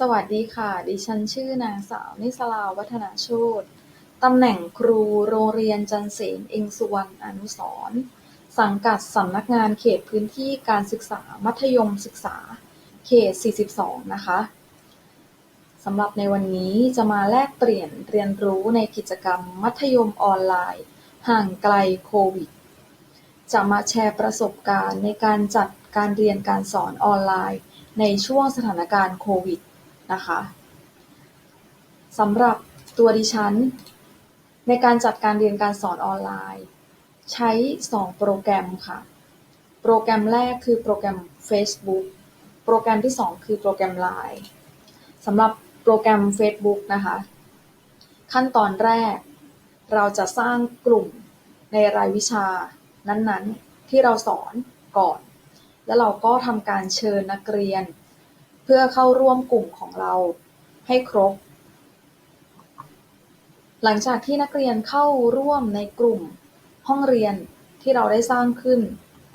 สวัสดีค่ะ ดิฉันชื่อนางสาวนิสลาวัฒนาโชติตำแหน่งครูโรงเรียนจันเสนเองสุวรรณอนุสรสังกัดสำนักงานเขตพื้นที่การศึกษามัธยมศึกษา เขต 42 นะคะสำหรับในวันนี้จะมาแลกเปลี่ยนเรียนรู้ในกิจกรรมมัธยมออนไลน์ ห่างไกลโควิด จะมาแชร์ประสบการณ์ในการจัดการเรียนการสอนออนไลน์ ในช่วงสถานการณ์โควิด นะคะสำหรับตัวดิฉัน ในการจัดการเรียนการสอนออนไลน์ ใช้ 2 โปรแกรมค่ะ โปรแกรมแรกคือโปรแกรม Facebook โปรแกรมที่ 2 คือโปรแกรม Line สำหรับโปรแกรม Facebook นะคะ ขั้นตอนแรก เราจะสร้างกลุ่มในรายวิชานั้นๆ ที่เราสอนก่อน แล้วเราก็ทำการเชิญนักเรียน เพื่อเข้าร่วมกลุ่มของเราให้ครบ หลังจากที่นักเรียนเข้าร่วมในกลุ่มห้องเรียนที่เราได้สร้างขึ้น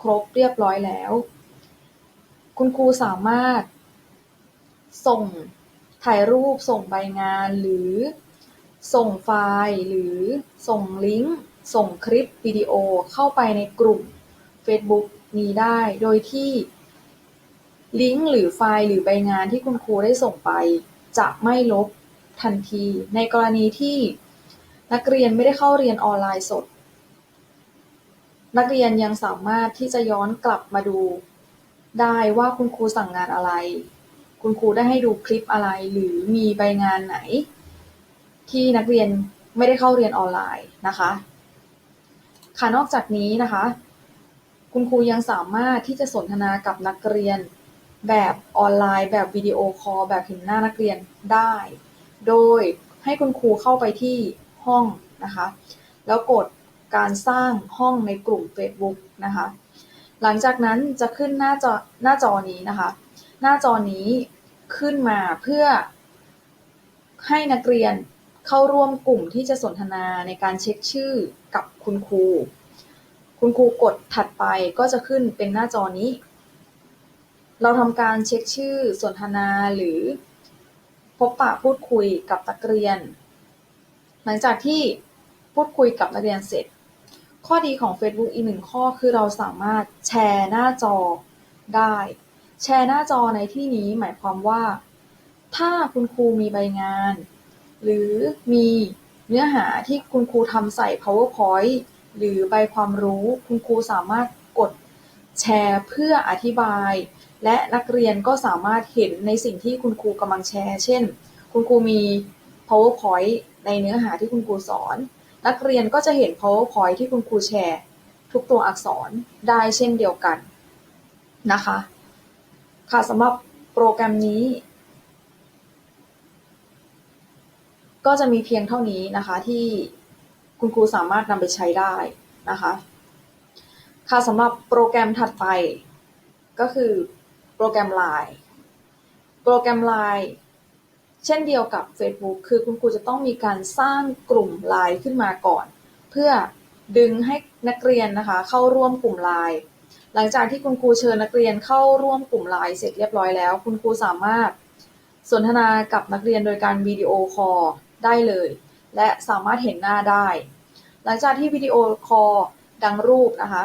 ครบเรียบร้อยแล้ว คุณครูสามารถ ส่งถ่ายรูปส่งใบงานหรือ ส่งไฟล์หรือส่งลิงก์ ส่งคลิปวิดีโอเข้าไปในกลุ่ม Facebook นี้ได้โดยที่ ลิงก์หรือไฟล์หรือใบงานที่คุณครูได้ส่งไป จะไม่ลบทันที ในกรณีที่นักเรียนไม่ได้เข้าเรียนออนไลน์สด นักเรียนยังสามารถที่จะย้อนกลับมาดูได้ว่าคุณครูสั่งงานอะไร คุณครูได้ให้ดูคลิปอะไร หรือมีใบงานไหน ที่นักเรียนไม่ได้เข้าเรียนออนไลน์นะคะ ค่ะ นอกจากนี้นะคะ คุณครูยังสามารถที่จะสนทนากับนักเรียน แบบออนไลน์ แบบวิดีโอคอล แบบเห็นหน้านักเรียนได้ โดยให้คุณครูเข้าไปที่ห้องนะคะ แล้วกดการสร้างห้องในกลุ่ม Facebook นะคะ หลังจากนั้นจะขึ้นหน้าจอหน้าจอนี้นะคะ หน้าจอนี้ขึ้นมาเพื่อให้นักเรียนเข้าร่วมกลุ่มที่จะสนทนาในการเช็คชื่อกับคุณครู คุณครูกดถัดไปก็จะขึ้นเป็นหน้าจอนี้ เราทำการเช็คชื่อ สนทนา หรือพบปะพูดคุยกับนักเรียน หลังจากที่พูดคุยกับนักเรียนเสร็จ ข้อดีของ Facebook อีกหนึ่งข้อคือเราสามารถแชร์หน้าจอได้ แชร์หน้าจอในที่นี้หมายความว่า ถ้าคุณครูมีใบงาน หรือมีเนื้อหาที่คุณครูทำใส่ PowerPoint หรือใบความรู้ คุณครูสามารถ แชร์เพื่ออธิบาย และนักเรียนก็สามารถเห็นในสิ่งที่คุณครูกำลังแชร์ เช่น คุณครูมี PowerPoint ในเนื้อหาที่คุณครูสอน นักเรียนก็จะเห็น PowerPoint ที่คุณครูแชร์ ทุกตัวอักษรได้เช่นเดียวกันนะคะ ค่ะสำหรับโปรแกรมนี้ ก็จะมีเพียงเท่านี้นะคะที่คุณครูสามารถนำไปใช้ได้นะคะ ค่ะสำหรับโปรแกรมถัดไป ก็คือโปรแกรม Line โปรแกรม Line เช่นเดียวกับ Facebook คือคุณครูจะต้องมีการสร้างกลุ่ม Line ขึ้นมาก่อน เพื่อดึงให้นักเรียนนะคะเข้าร่วมกลุ่ม Line หลังจากที่คุณครูเชิญนักเรียนเข้าร่วมกลุ่ม Line เสร็จเรียบร้อยแล้ว คุณครูสามารถสนทนากับนักเรียนโดยการวิดีโอคอลได้เลย และสามารถเห็นหน้าได้ หลังจากที่วิดีโอคอลดังรูปนะคะ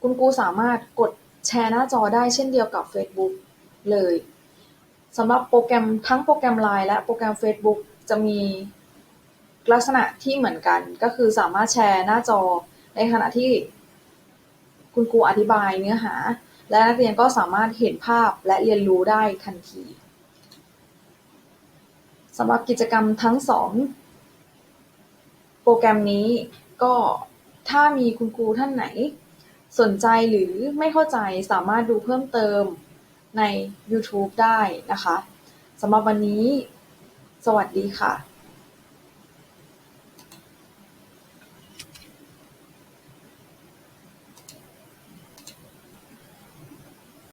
คุณครูสามารถกดแชร์หน้าจอได้เช่นเดียวกับ Facebook เลยสำหรับโปรแกรมทั้งโปรแกรม Line และโปรแกรม Facebook จะมีลักษณะที่เหมือนกันก็คือสามารถแชร์หน้าจอในขณะที่คุณครูอธิบายเนื้อหา และนักเรียนก็สามารถเห็นภาพและเรียนรู้ได้ทันทีสำหรับกิจกรรมทั้งสองโปรแกรมนี้ก็ถ้ามีคุณครูท่านไหน สนใจหรือไม่เข้าใจสามารถดูเพิ่มเติมใน YouTube ได้นะคะ สำหรับวันนี้ สวัสดีค่ะ